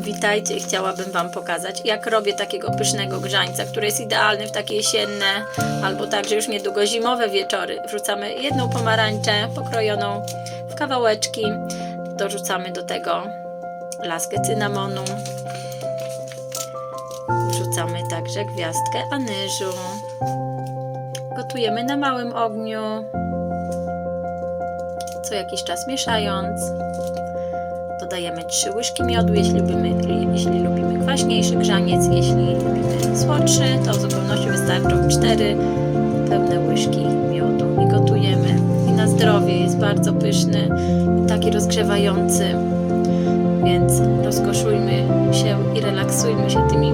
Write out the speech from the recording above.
Witajcie, chciałabym Wam pokazać, jak robię takiego pysznego grzańca, który jest idealny w takie jesienne albo także już niedługo zimowe wieczory. Wrzucamy jedną pomarańczę pokrojoną w kawałeczki, dorzucamy do tego laskę cynamonu, wrzucamy także gwiazdkę anyżu. Gotujemy na małym ogniu, co jakiś czas mieszając. Dodajemy 3 łyżki miodu, jeśli lubimy, jeśli lubimy kwaśniejszy grzaniec, jeśli lubimy słodszy, to w zupełności wystarczą 4 pełne łyżki miodu i gotujemy. I na zdrowie jest bardzo pyszny i taki rozgrzewający, więc rozkoszujmy się i relaksujmy się tymi